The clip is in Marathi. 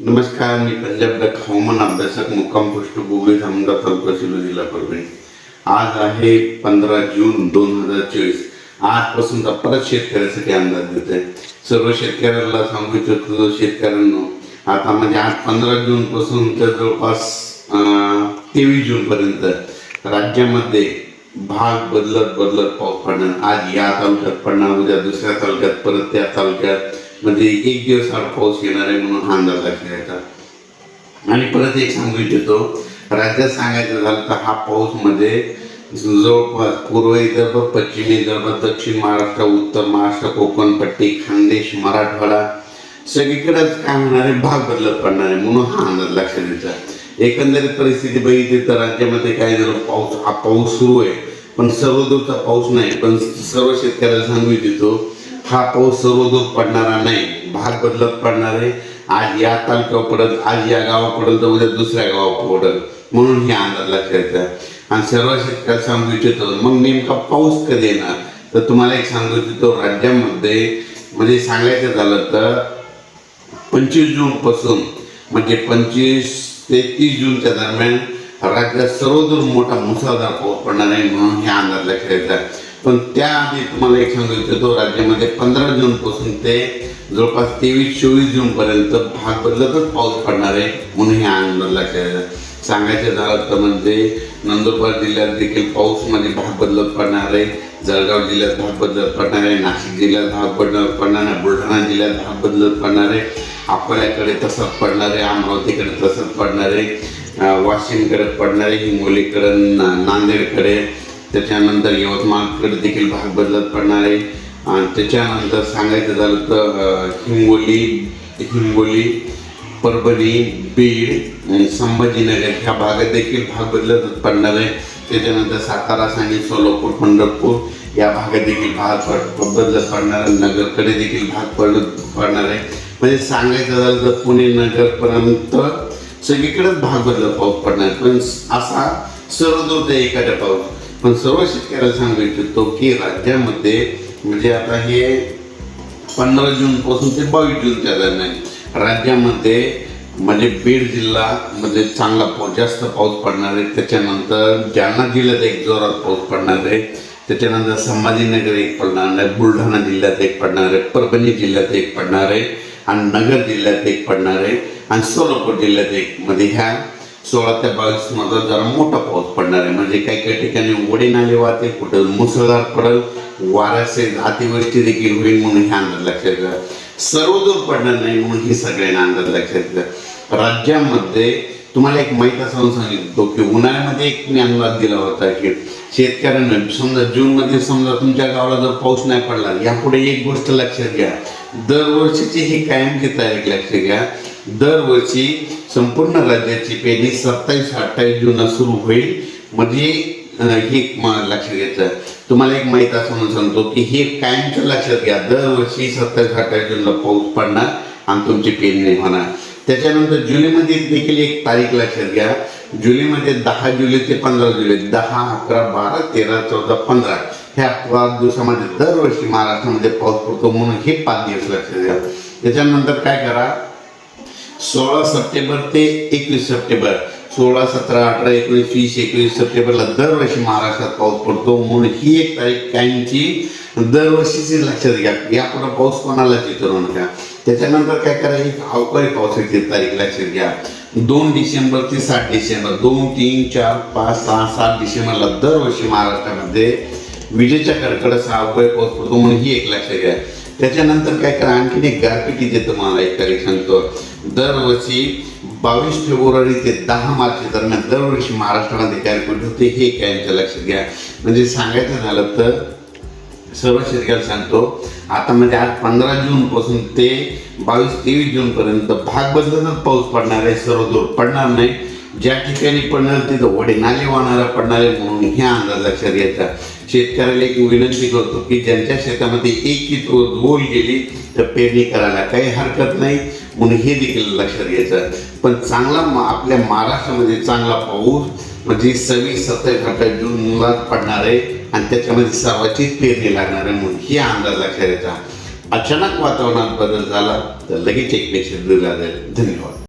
नमस्कार मी पंजाब डक हवामान अभ्यासक मुक्काम पोस्ट गुगल धामणगाव तालुका सिल्लोड जिल्हा परभणी. आज आहे पंधरा जून दोन हजार चोवीस. आजपासूनचा परत शेतकऱ्यासाठी अंदाज देत आहे सर्व शेतकऱ्याला सांगू इच्छितो शेतकऱ्यांनो आता म्हणजे आज पंधरा जून पासून तर जवळपास तेवीस जून पर्यंत राज्यामध्ये भाग बदलत बदलत पाऊस पडणार. आज या तालुक्यात पडणार उद्या दुसऱ्या तालुक्यात परत त्या तालुक्यात. म्हणजे एक दिवस हा पाऊस येणार आहे म्हणून हा अंदाज लक्षात येतात आणि परत एक सांगू इच्छितो राज्यात सांगायचं झालं तर हा पाऊसमध्ये जवळपास पूर्व विदर्भ पश्चिम विदर्भ दक्षिण महाराष्ट्र उत्तर महाराष्ट्र कोकण पट्टी खानदेश मराठवाडा सगळीकडेच काय होणार आहे? भाग बदलत पडणार आहे म्हणून हा अंदाज लक्षात द्यायचा एकंदरीत परिस्थिती बघितली तर राज्यामध्ये काय झालं? पाऊस हा पाऊस सुरू आहे. पण सर्वदूरचा पाऊस नाही. पण सर्व शेतकऱ्याला सांगू इच्छितो हा पाऊस सर्वदूर पडणारा नाही. भाग बदलत पडणार आहे. आज या तालुक्यावर पडत आज या गावात पडल तर उद्या दुसऱ्या गावात पडल. म्हणून हे अंदाज लक्षात आणि सर्व शेतकऱ्याला सांगू इच्छितो मग नेमका पाऊस कधी येणार? तर तुम्हाला एक सांगू इच्छितो राज्यामध्ये म्हणजे सांगायचं झालं तर पंचवीस जून पासून म्हणजे पंचवीस ते तीस जूनच्या दरम्यान राज्यात सर्वदूर मोठा मुसळधार पाऊस पडणार आहे म्हणून हे अंदाज लक्षात येतात पण त्याआधी तुम्हाला एक सांगू इच्छितो राज्यामध्ये पंधरा जून पासून ते जवळपास तेवीस चोवीस जून पर्यंत भाग बदलतच पाऊस पडणार आहे म्हणून हे अंदाज लक्षात सांगायचं झालं तर म्हणजे नंदुरबार जिल्ह्यात देखील पाऊसमध्ये भाग बदलत पडणार आहे. जळगाव जिल्ह्यात भाग बदलत पडणार आहे. नाशिक जिल्ह्यात भाग बदलत पडणार आहे. बुलढाणा जिल्ह्यात भाग बदलत पडणार आहे. अकोल्याकडे तसंच पडणार आहे. अमरावतीकडे तसंच पडणार आहे. वाशिमकडे पडणार आहे. हिंगोलीकडे ना- नांदेडकडे. त्याच्यानंतर यवतमाळकडे देखील भाग बदलत पडणार आहे. आणि त्याच्यानंतर सांगायचं झालं तर हिंगोली हिंगोली परभणी बीड आणि संभाजीनगर ह्या भागात देखील भाग बदलत पडणार आहे. त्याच्यानंतर सातारा सांगली सोलापूर पंढरपूर या भागात देखील भाग पड बदलत पडणार आहे. नगरकडे देखील भाग पडत पडणार आहे. म्हणजे सांगायचं झालं तर पुणे नगरपर्यंत सगळीकडेच भाग बदलत पाऊस पडणार आहे. पण असा सर्वदूर ते एखाद्या पाऊस पण सर्व शेतकऱ्याला सांगू इच्छितो की राज्यामध्ये म्हणजे आता हे पंधरा जून पासून ते बावीस जूनच्या दरम्यान राज्यामध्ये म्हणजे बीड जिल्हामध्ये चांगला पाऊस जास्त पाऊस पडणार आहे. त्याच्यानंतर जालना जिल्ह्यात एक जोरात पाऊस पडणार आहे. त्याच्यानंतर संभाजीनगर एक पडणार आहे. बुलढाणा जिल्ह्यात एक पडणार आहे. परभणी जिल्ह्यात एक पडणार आहे. आणि नगर जिल्ह्यात एक पडणार आहे. आणि सोलापूर जिल्ह्यात एक मध्ये ह्या सोळा ते बावीसमध्ये जरा मोठा पाऊस पडणार आहे. म्हणजे काही काही ठिकाणी ओढे नाले वाहते कुठं मुसळधार पडल वाऱ्याचे अतिवृष्टी देखील होईल म्हणून हे अंदाज लक्षात घ्या सर्वदूर पडणार नाही म्हणून हे सगळ्यांना अंदाज लक्षात घ्या राज्यामध्ये तुम्हाला एक माहीत असं सांगितलं की उन्हाळ्यामध्ये एक मी अंदाज दिला होता की शेतकऱ्यांना समजा जूनमध्ये समजा तुमच्या गावाला जर पाऊस नाही पडला यापुढे एक गोष्ट लक्षात घ्या. दरवर्षीची ही कायमची तारीख लक्षात घ्या. दरवर्षी संपूर्ण राज्याची पेरणी सत्तावीस अठ्ठावीस जूनला सुरू होईल. म्हणजे हे लक्षात घ्यायचं तुम्हाला एक माहीत असं म्हणून सांगतो की हे कायमचं लक्षात घ्या. दरवर्षी सत्तावीस अठ्ठावीस जूनला पाऊस पडणार आणि तुमची पेरणी होणार. त्याच्यानंतर जुलैमध्ये देखील एक तारीख लक्षात घ्या. जुलैमध्ये दहा जुलै ते पंधरा जुलै दहा अकरा बारा तेरा चौदा पंधरा ह्या पाच दिवसामध्ये दरवर्षी महाराष्ट्रामध्ये पाऊस पडतो म्हणून हे पाच दिवस लक्षात घ्या. त्याच्यानंतर काय करा? सोळा सप्टेंबर ते एकवीस सप्टेंबर. सोळा सतरा अठरा एकोणीस वीस एकवीस सप्टेंबरला दरवर्षी महाराष्ट्रात पाऊस पडतो. म्हणून ही एक तारीख कायमची. दरवर्षीची लक्षात घ्या. यापुढे पाऊस कोणालाच विचारू नका त्याच्यानंतर काय करा एक अवकाळी पावसाची तारीख लक्षात घ्या. दोन डिसेंबर ते सात डिसेंबर. दोन तीन चार पाच सहा सात डिसेंबरला दरवर्षी महाराष्ट्रामध्ये विजेच्या कडकडाचा अवकाळी पाऊस पडतो. म्हणून ही एक लक्षात घ्या. त्याच्यानंतर काय करा आणखीन एक गारपिटी तुम्हाला एक तारीख सांगतो. दरवर्षी बावीस फेब्रुवारी ते दहा मार्च दरम्यान दरवर्षी महाराष्ट्रामध्ये गारपीट होते हे कायमच्या लक्षात घ्या. म्हणजे सांगायचं झालं तर सर्व शेतकऱ्याला सांगतो आता म्हणजे आज पंधरा जून पासून ते बावीस तेवीस जून पर्यंत भाग बदलतच पाऊस पडणार आहे सर्वदूर पडणार नाही. ज्या ठिकाणी पडणार तिथं वडिनाले वाहणारा पडणार आहे म्हणून हे अंदाज लक्षात घ्यायचा. शेतकऱ्याला एक विनंती करतो की ज्यांच्या शेतामध्ये एक की बोल गेली तर पेरणी करायला काही हरकत नाही म्हणून हे देखील लक्षात घ्यायचं. पण चांगला मा- आपल्या महाराष्ट्रामध्ये चांगला पाऊस म्हणजे सव्वीस सत्तावीस अठ्ठावीस जूनला पडणार आहे आणि त्याच्यामध्ये सर्वाचीच पेरणी लागणार आहे म्हणून हे अंदाज लक्षात घ्यायचा. अचानक वातावरणात बदल झाला तर लगेच एक मेसेज दिला जाईल धन्यवाद.